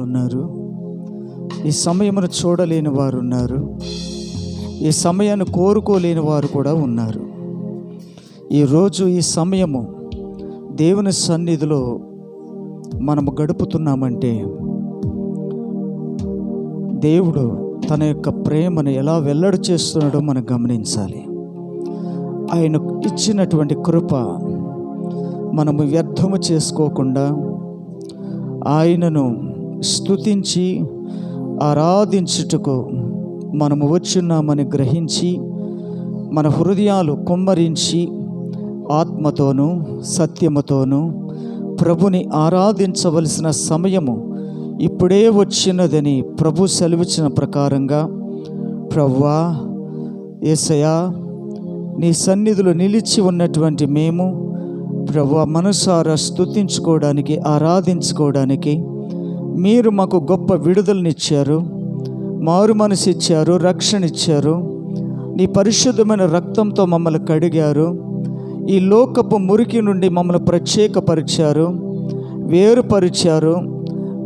ఉన్నారు. ఈ సమయమును చూడలేని వారు ఉన్నారు. ఈ సమయాన్ని కోరుకోలేని వారు కూడా ఉన్నారు. ఈరోజు ఈ సమయము దేవుని సన్నిధిలో మనము గడుపుతున్నామంటే దేవుడు తన యొక్క ప్రేమను ఎలా వెల్లడి చేస్తున్నాడో మనం గమనించాలి. ఆయన ఇచ్చినటువంటి కృప మనము వ్యర్థము చేసుకోకుండా ఆయనను స్తుతించి ఆరాధించుటకు మనము వచ్చున్నామని గ్రహించి మన హృదయాలు కుమ్మరించి ఆత్మతోనూ సత్యముతోనూ ప్రభుని ఆరాధించవలసిన సమయము ఇప్పుడే వచ్చినదని ప్రభు సెలవిచ్చిన ప్రకారంగా ప్రవ్వా ఏసయా నీ సన్నిధిలో నిలిచి ఉన్నటువంటి మేము ప్రభు మనసారా స్తుతించుకోవడానికి ఆరాధించుకోవడానికి మీరు మాకు గొప్ప విడుదలనిచ్చారు మారు మనసు ఇచ్చారు రక్షణ ఇచ్చారు నీ పరిశుద్ధమైన రక్తంతో మమ్మల్ని కడిగారు. ఈ లోకపు మురికి నుండి మమ్మల్ని ప్రత్యేకపరిచారు వేరుపరిచారు.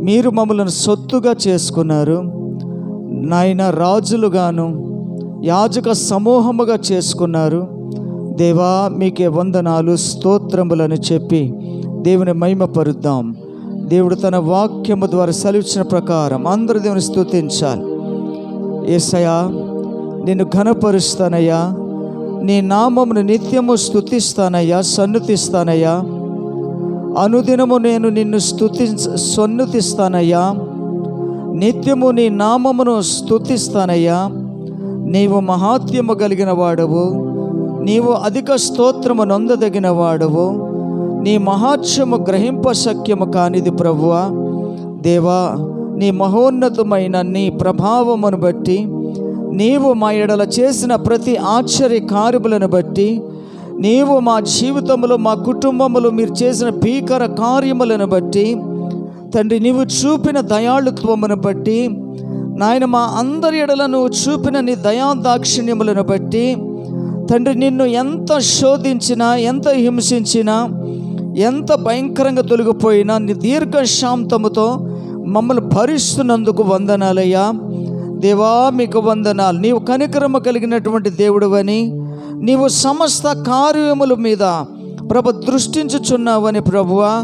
మీరు మమ్మల్ని సొత్తుగా చేసుకున్నారు. నాయన రాజులుగాను యాజక సమూహముగా చేసుకున్నారు. దేవా మీకే వందనాలు స్తోత్రములని చెప్పి దేవుని మహిమపరుద్దాం. దేవుడు తన వాక్యము ద్వారా సెలవిచ్చిన ప్రకారం అందరూ దేవుని స్థుతించాలి ఏసయా నిన్ను ఘనపరుస్తానయ్యా నీ నామమును నిత్యము స్తుతిస్తానయ్యా సన్నుతిస్తానయ్యా. అనుదినము నేను నిన్ను స్థుతి సన్నుతిస్తానయ్యా. నిత్యము నీ నామమును స్తుతిస్తానయ్యా. నీవు మహాత్యము కలిగిన వాడవు. నీవు అధిక స్తోత్రము నొందదగిన వాడవు. నీ మహాత్సము గ్రహింప శక్యము కానిది ప్రభువా. దేవా నీ మహోన్నతమైన నీ ప్రభావమును బట్టి నీవు మా ఎడల చేసిన ప్రతి ఆశ్చర్య కార్యములను బట్టి నీవు మా జీవితంలో మా కుటుంబములో మీరు చేసిన భీకర కార్యములను బట్టి తండ్రి నీవు చూపిన దయాళుత్వమును బట్టి నాయన మా అందరి ఎడల నువ్వు చూపిన నీ దయాదాక్షిణ్యములను బట్టి తండ్రి నిన్ను ఎంత శోధించినా ఎంత హింసించినా ఎంత భయంకరంగా తొలగిపోయినా నీ దీర్ఘశాంతముతో మమ్మల్ని భరిస్తున్నందుకు వందనాలయ్యా. దేవా మీకు వందనాలు. నీవు కనికరమ కలిగినటువంటి దేవుడువని నీవు సమస్త కార్యముల మీద ప్రభ దృష్టించుచున్నావని ప్రభువా.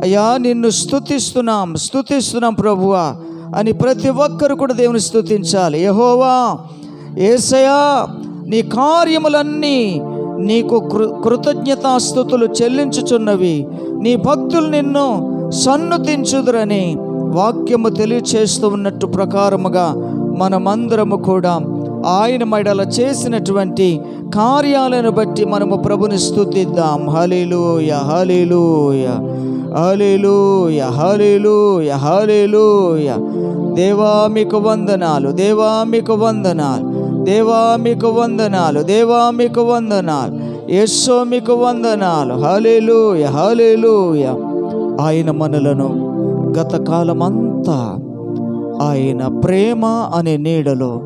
అయ్యా నిన్ను స్తుతిస్తున్నాం స్తుతిస్తున్నాం ప్రభువా అని ప్రతి ఒక్కరు కూడా దేవుని స్తుతించాలి. యహోవా ఏసయా నీ కార్యములన్నీ నీకు కృ కృతజ్ఞతాస్థుతులు చెల్లించుచున్నవి. నీ భక్తులు నిన్ను సన్నుతించుదురని వాక్యము తెలియచేస్తూ ఉన్నట్టు ప్రకారముగా మనమందరము కూడా ఆయన మెడల చేసినటువంటి కార్యాలను బట్టి మనము ప్రభుని స్థుతిద్దాం hallelujah hallelujah hallelujah hallelujah hallelujah దేవా మీకు వందనాలు దేవా మీకు వందనాలు. దేవా మీకు వందనాలు దేవా మీకు వందనాలు. యస్సో మీకు వందనాలు. హలేలుయ హలేలుయ ఆయన మనలను గతకాలమంతా ఆయన ప్రేమ అనే నీడలో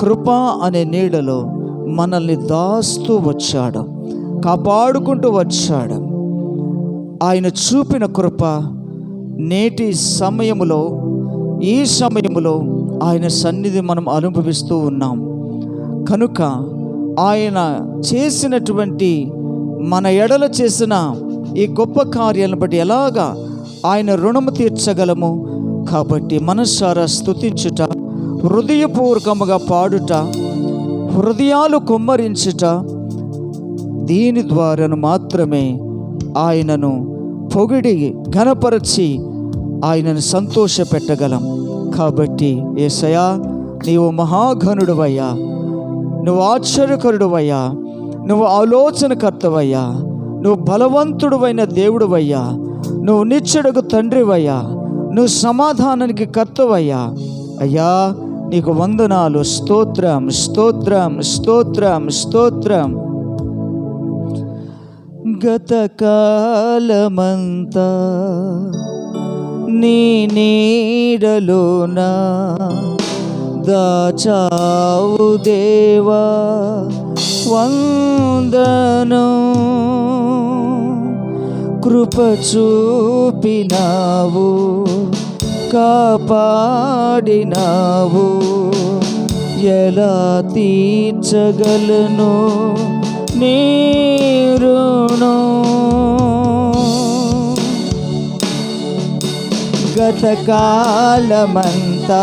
కృప అనే నీడలో మనల్ని దాస్తూ వచ్చాడు కాపాడుకుంటూ వచ్చాడు. ఆయన చూపిన కృప నేటి సమయములో ఈ సమయములో ఆయన సన్నిధి మనం అనుభవిస్తూ ఉన్నాం. కనుక ఆయన చేసినటువంటి మన ఎడల చేసిన ఈ గొప్ప కార్యాలను బట్టి ఎలాగా ఆయన రుణము తీర్చగలము? కాబట్టి మనసారా స్థుతించుట హృదయపూర్వకముగా పాడుట హృదయాలు కుమ్మరించుట దీని ద్వారాను మాత్రమే ఆయనను పొగిడి ఘనపరచి ఆయనను సంతోషపెట్టగలం. కాబట్టి ఏసయా నీవు మహాఘనుడువయ్యా. నువ్వు ఆశ్చర్యకరుడువయ్యా. నువ్వు ఆలోచనకర్తవయ్యా. నువ్వు బలవంతుడువైన దేవుడువయ్యా. నువ్వు నిచ్చెడుకు తండ్రివయ్యా. నువ్వు సమాధానానికి కర్తవయ్యా. అయ్యా నీకు వందనాలు. స్తోత్రం స్తోత్రం స్తోత్రం స్తోత్రం. గతకాలమంతా నీ నీడలోనా? దాచావు దేవా వందను. కృప చూపినావు కాపాడినావు. ఎలా తీర్చగలను నీరును గతకాలమంతా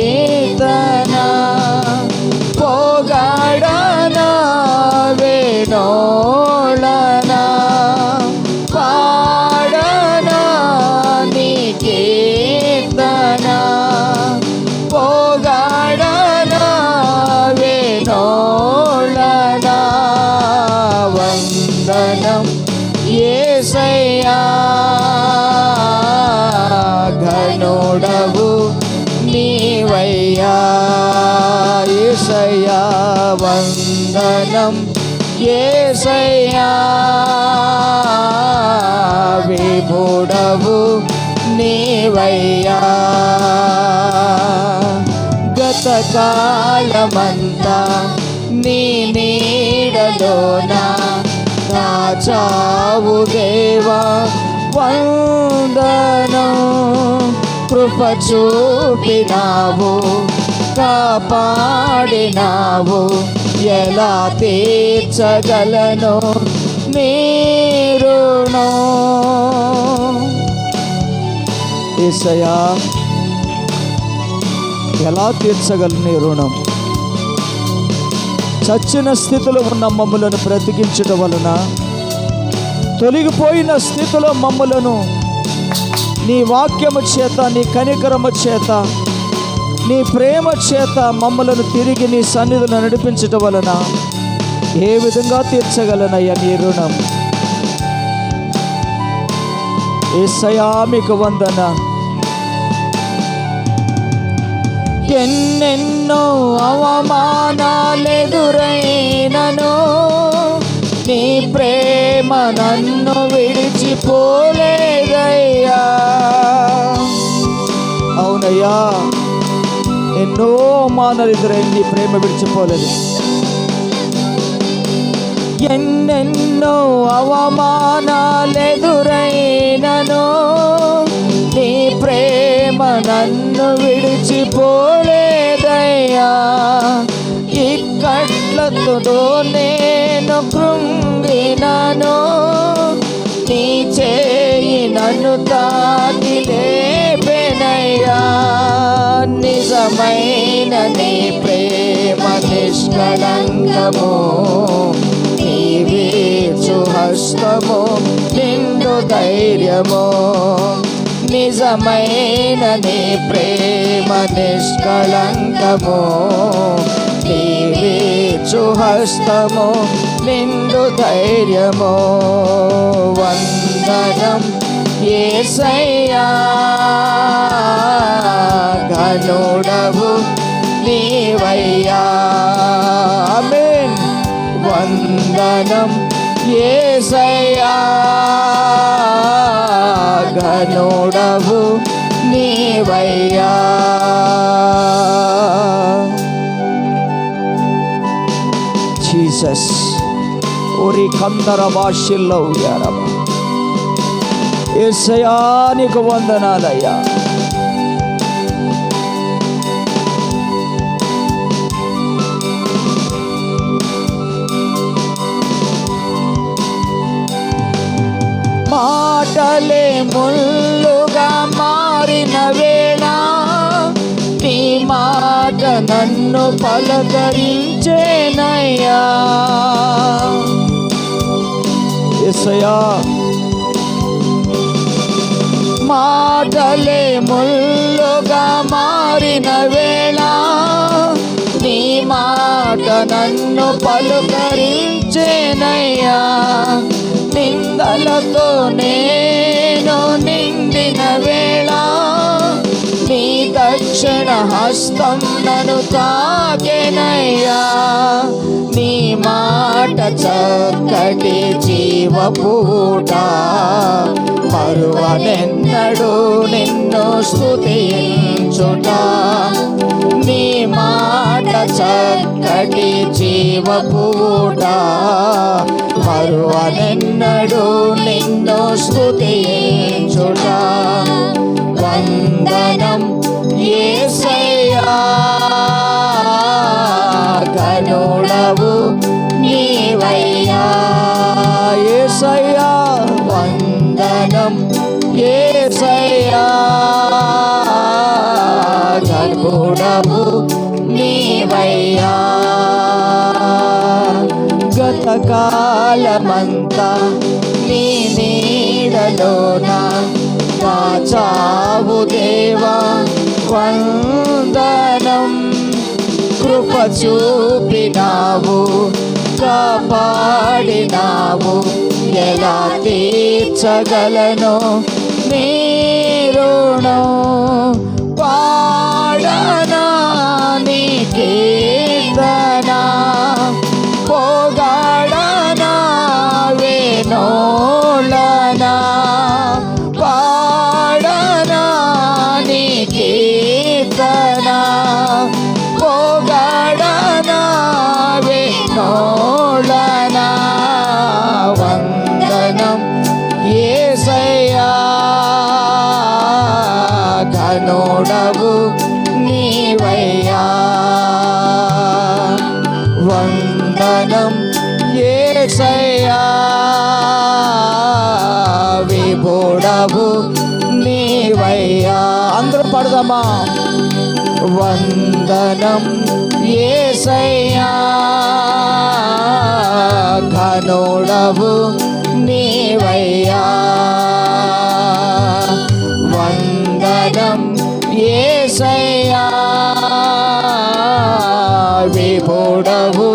వేణోళనా పాడనా నీ కీర్తన పోగాడనా వేణోళనా వందనం ఏసయ్యా ఘనుడవు నీవయ్యా ఏసయ్యా వందనం ఏసయ్యా విభుడవు నీవయ్యా. గతకాలమంతా నీ నీడలోన దాచావు దేవా. వందనం కృప చూపినావు కాపాడినావు. ఎలా తీర్చగలను నీ ఏసయా ఎలా తీర్చగలను నీ రుణం చచ్చిన స్థితిలో ఉన్న మమ్ములను బ్రతికించడం వలన తొలగిపోయిన స్థితిలో మమ్ములను నీ వాక్యము చేత నీ కనికరము చేత నీ ప్రేమ చేత మమ్మలను తిరిగి నీ సన్నిధిలో నడిపించటం వలన ఏ విధంగా తీర్చగలనయ్యా నీ రుణం? ఏసయా మీకు వందన. ఎన్నెన్నో అవమానాలెదురైనను నీ ప్రేమ నన్ను విడిచిపోలేదయ్యా. అవునయ్యా. ఎన్నో అవమానాలు ఎదురైంది ప్రేమ విడిచిపోలేదు. ఎన్నెన్నో అవమానాలెదురైనను నీ ప్రేమ నన్ను విడిచిపోలేదయ్యా. ఇక్కట్లతో నేను కృంగినను నీ చేయి నన్ను నిజమైన నీ ప్రేమ నిష్కళంకము. నీవీచు హస్తము నిండు ధైర్యము. నిజమైన నీ ప్రేమ నిష్కళంకము. నీవీచు హస్తము నిండు ధైర్యము. వందనం ఏసయ్యా ఘనుడవు నీవయ్యా ఆమేన్ వందనం ఏసయ్యా ఘనుడవు నీవయ్యా జీసస్ ఓరి కందర భాషల్లో ఉయ్యారమ్మ ఏసయా నీకు వందనాలయ్యా. మాటలే ముల్లుగా మారిన వేళ నీ మాట నన్ను పలకరించేనయ్యా. ఎసయా మాటలే ముల్లుగా మారిన వేళ. నీ మాట నన్ను పలుకరించేనయ్యా. నిందలతోనే రక్షణ హస్తం నను తాకెనయ్యా. నీ మాట చక్కటి జీవపూట. మరువనెన్నడు నిన్ను స్థుతించుట నీ మాట చక్కటి జీవపూట. మరువనెన్నడు నిన్ను స్థుతించుట వందనం యేసయ్యా గనుడవు నీవయ్యా. యేసయ్యా వందనం ఏసయ్యా కనుడవు నీవయ్యా. గతకాలమంతా నీ నీడలోన దాచావు దేవా. వందనం కృప చూపినావు కాపాడినావు. ఎలా తీర్చగలను నీ రుణం? పాడనా నీ కీర్తనా? వందనం ఏసయ్యా విభుడవు నీవయ్యా అందరూ పడదామా వందనం ఏసయ్యా ఘనుడవు నీవయ్యా వందనం ఏసయ్యా విభుడవు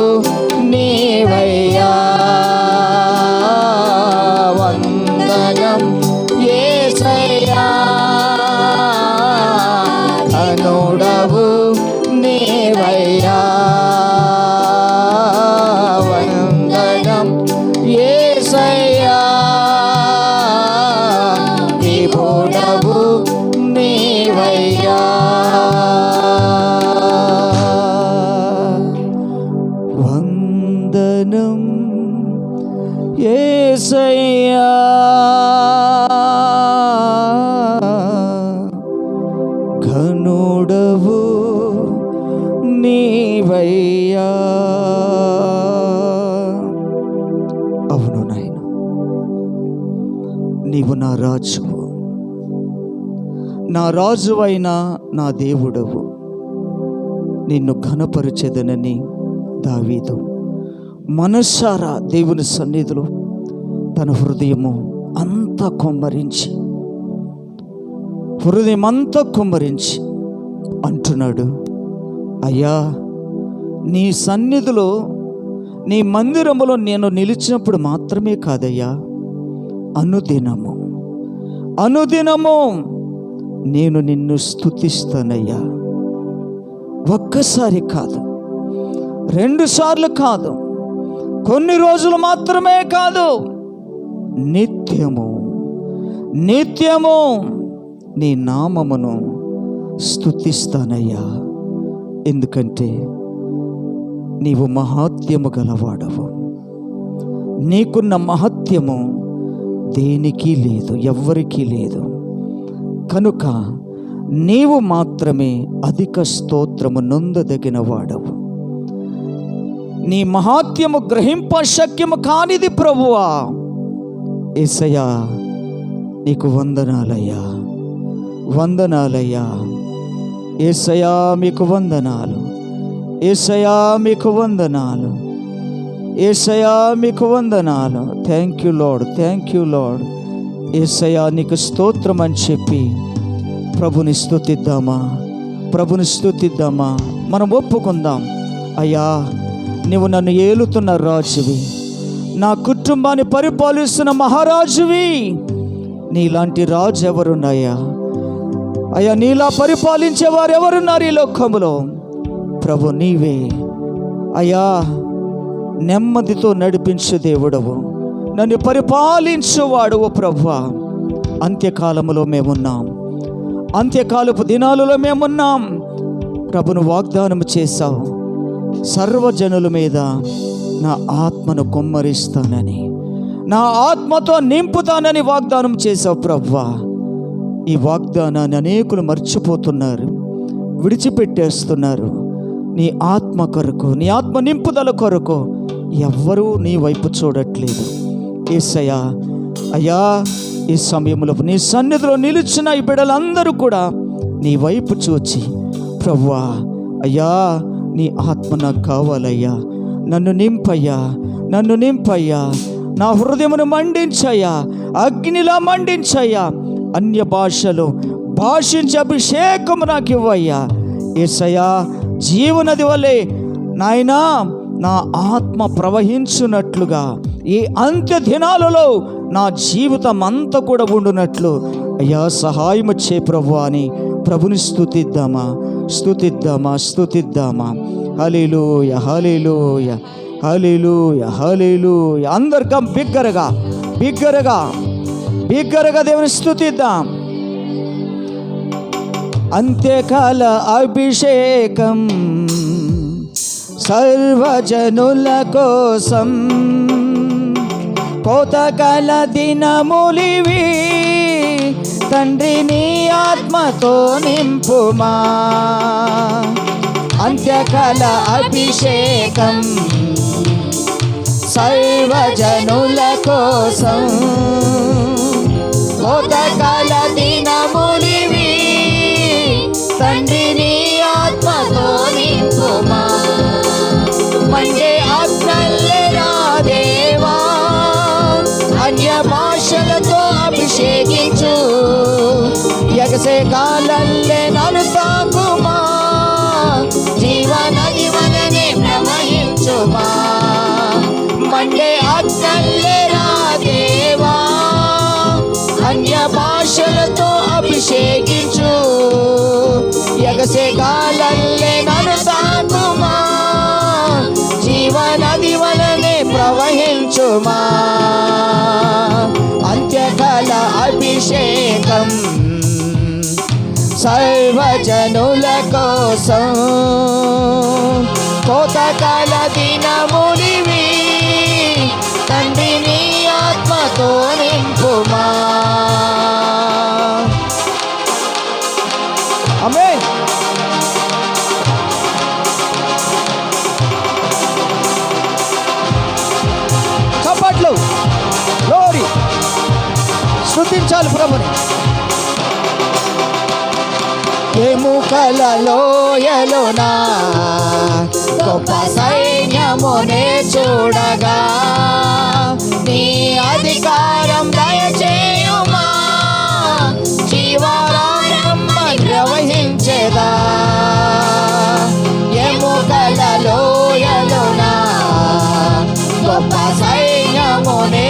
రాజువైన నా దేవుడవు. నిన్ను ఘనపరచెదనని దావీదు. మనస్సారా దేవుని సన్నిధిలో తన హృదయము అంతా కొమ్మరించి హృదయం అంతా కుమ్మరించి అంటున్నాడు. అయ్యా నీ సన్నిధిలో నీ మందిరములో నేను నిలిచినప్పుడు మాత్రమే కాదయ్యా అనుదినము. అనుదినము నేను నిన్ను స్తుతిస్తానయ్యా. ఒక్కసారి కాదు రెండు సార్లు కాదు కొన్ని రోజులు మాత్రమే కాదు నిత్యము నిత్యము నీ నామమును స్థుతిస్తానయ్యా ఎందుకంటే నీవు మహాత్యము గలవాడవు. నీకున్న మహత్యము దేనికి లేదు ఎవ్వరికీ లేదు. కనుక నీవు మాత్రమే అధిక స్తోత్రము నొందదగిన వాడవు నీ మహాత్యము గ్రహింప శక్యము కానిది ప్రభువా. ఏసయ్యా నీకు వందనాలయ్యా వందనాలయ్యా. ఏసయా మీకు వందనాలు. ఏసయా మీకు వందనాలు. ఏసయా మీకు వందనాలు. Thank you Lord thank you Lord Yesayya నీకు స్తోత్రం అని చెప్పి ప్రభుని స్థుతిద్దామా? ప్రభుని స్థుతిద్దామా? మనం ఒప్పుకుందాం. అయ్యా నువ్వు నన్ను ఏలుతున్న రాజువి. నా కుటుంబాన్ని పరిపాలిస్తున్న మహారాజువి. నీలాంటి రాజు ఎవరున్నాయా అయ్యా నీలా పరిపాలించే వారు ఎవరున్నారు ఈ లోకములో ప్రభు నీవే. అయ్యా నెమ్మదితో నడిపించు దేవుడవు. నన్ను పరిపాలించువాడువు ప్రభు అంత్యకాలములో మేమున్నాం. అంత్యకాలపు దినాలలో మేమున్నాం. ప్రభును వాగ్దానం చేశావు. సర్వజనుల మీద నా ఆత్మను కుమ్మరిస్తానని నా ఆత్మతో నింపుతానని వాగ్దానం చేశావు ప్రవ్వా. ఈ వాగ్దానాన్ని అనేకులు మర్చిపోతున్నారు విడిచిపెట్టేస్తున్నారు. నీ ఆత్మ కొరకు నీ ఆత్మ నింపుదల కొరకు ఎవ్వరూ నీ వైపు చూడట్లేదు. ఏసయ్యా అయ్యా ఈ సమయంలో నీ సన్నిధిలో నిలిచిన ఈ బిడ్డలందరూ కూడా నీ వైపు చూచి ప్రవ్వా అయ్యా నీ ఆత్మ నాకు కావాలయ్యా నన్ను నింపయ్యా నన్ను నింపయ్యా నా హృదయమును మండించయ్యా అగ్నిలా మండించయ్యా అన్య భాషలు భాషించి అభిషేకము నాకు ఇవ్వయ్యా. ఏసయ్యా జీవనది వలె నాయనా నా ఆత్మ ప్రవహించున్నట్లుగా ఈ అంత్య దినాలలో నా జీవితం అంతా కూడా ఉండునట్లు. అయ్యా సహాయం చే ప్రభు అని ప్రభుని స్తుతిద్దామా? స్థుతిద్దామా స్థుతిద్దామా హలీలోయ హలీలోయ హలీలోయ హలీలోయ అందరికం బిగ్గరగా బిగ్గరగా బిగ్గరగా దేవుని స్తుతిద్దాం. అంత్యకాల అభిషేకం. సర్వజనుల కోసం కోతకల దినములివి తండ్రి నీ ఆత్మతో నింపుమా. అంత్యకల అభిషేకం సర్వజనుల కోసం కోతకల దినములివి తండ్రి నీ ఆత్మతో నింపుమా. సర్వజనుల కోసం కోతకాల దినమునివి తండ్రి నీ ఆత్మతో నింపుమా అమే చప్పట్లు లోరి శృతించాలి ప్రభుని ఎముకల లోయలోనా గొప్ప సైన్యమునే చూడగా నీ అధికారం దయచేయుమా? జీవారంభ ప్రవహించేదా ఎముకల లోయలోనా గొప్ప సైన్యమునే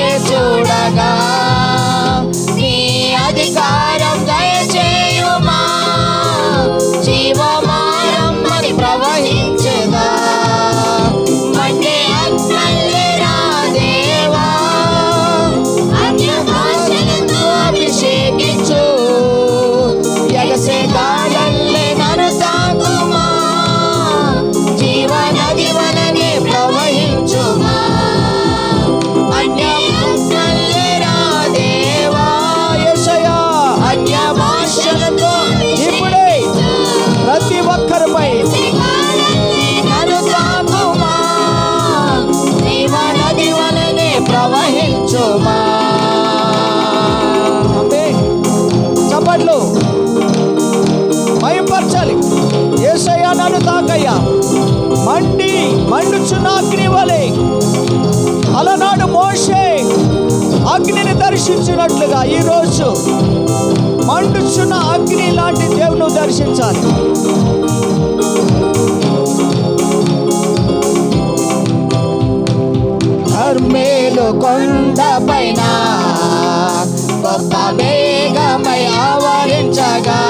దర్శించినట్లుగా ఈరోజు మండుచున్న అగ్ని లాంటి దేవుని దర్శించాలి. కర్మేలు కొండ పైన గొప్ప వేగమై ఆవరించగా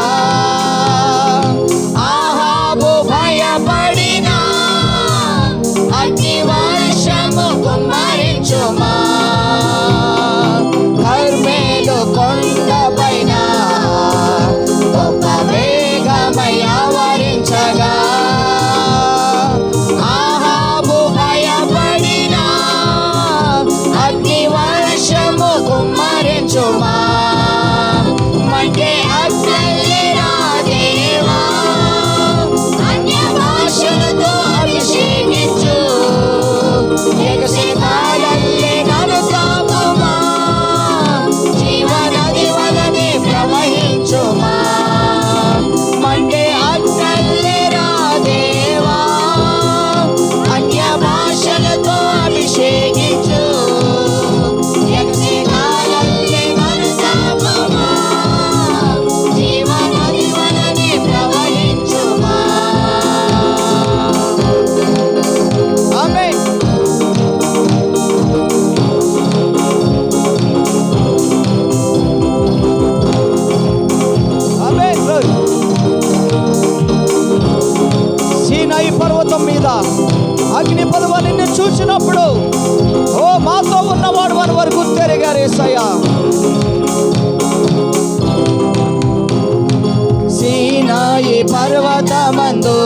పర్వతం మీద అగ్ని పదవ నిన్ను చూసినప్పుడు ఓ మాతో ఉన్నవాడు అని వారు గుర్తెరిగారు ఏసయ్య. సీనాయి పర్వతమందు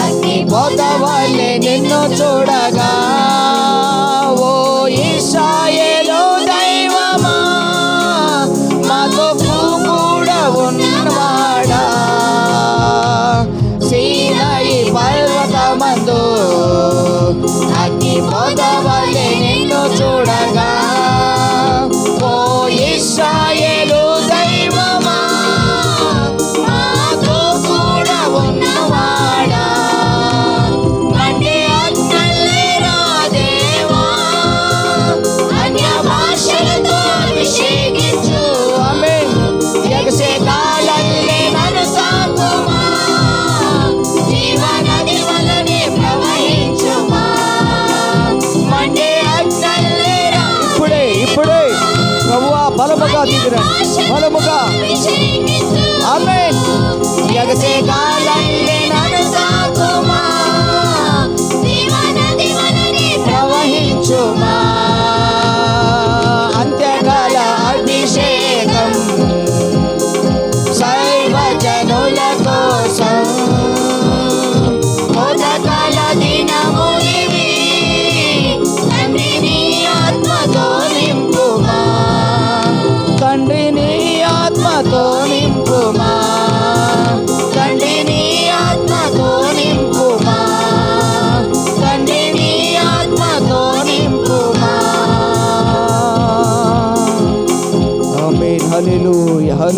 అగ్ని పొదవల్లే నిన్ను చూడగా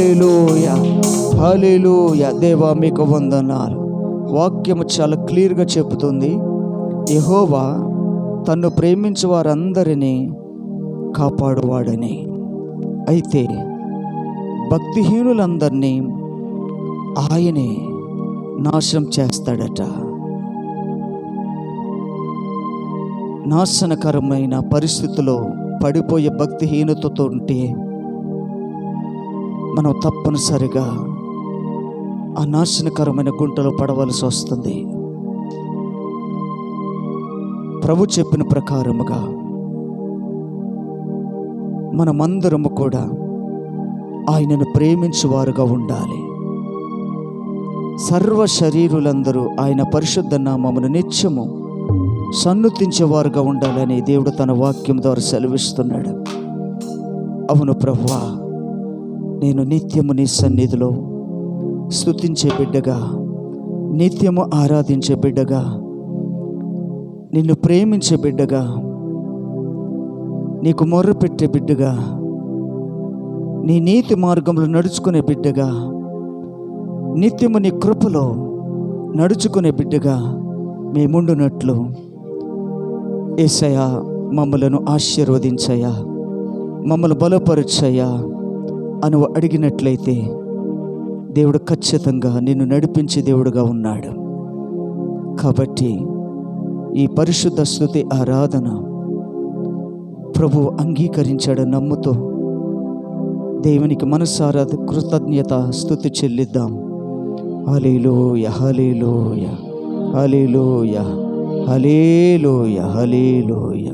హలిలోయ హలిలోయ దేవా మీకు వందనాలు. వాక్యము చాలా క్లియర్గా చెబుతుంది. యహోవా తన్ను ప్రేమించే వారందరినీ కాపాడువాడని. అయితే భక్తిహీనులందరినీ ఆయనే నాశనం చేస్తాడట. నాశనకరమైన పరిస్థితిలో పడిపోయే భక్తిహీనతతో ఉంటే మనం తప్పనిసరిగా ఆ నాశనకరమైన గుంటలో పడవలసి వస్తుంది. ప్రభు చెప్పిన ప్రకారముగా మనమందరము కూడా ఆయనను ప్రేమించువారుగా ఉండాలి. సర్వ శరీరులందరూ ఆయన పరిశుద్ధ నామమును నిత్యము సన్నుతించేవారుగా ఉండాలని దేవుడు తన వాక్యం ద్వారా సెలవిస్తున్నాడు. అవును ప్రభువా నేను నిత్యము నీ సన్నిధిలో స్థుతించే బిడ్డగా నిత్యము ఆరాధించే బిడ్డగా నిన్ను ప్రేమించే బిడ్డగా నీకు మొర్ర పెట్టే బిడ్డగా నీ నీతి మార్గంలో నడుచుకునే బిడ్డగా నిత్యము నీ కృపలో నడుచుకునే బిడ్డగా మేముండునట్లు ఏసయ్యా మమ్మలను ఆశీర్వదించయా మమ్మల్ని బలపరచయ్యా. అని అడిగినట్లయితే దేవుడు ఖచ్చితంగా నిన్ను నడిపించే దేవుడుగా ఉన్నాడు. కాబట్టి ఈ పరిశుద్ధ స్థుతి ఆరాధన ప్రభు అంగీకరించాడు నమ్ముతూ దేవునికి మనసారా కృతజ్ఞత స్థుతి చెల్లిద్దాం. Hallelujah hallelujah hallelujah hallelujah hallelujah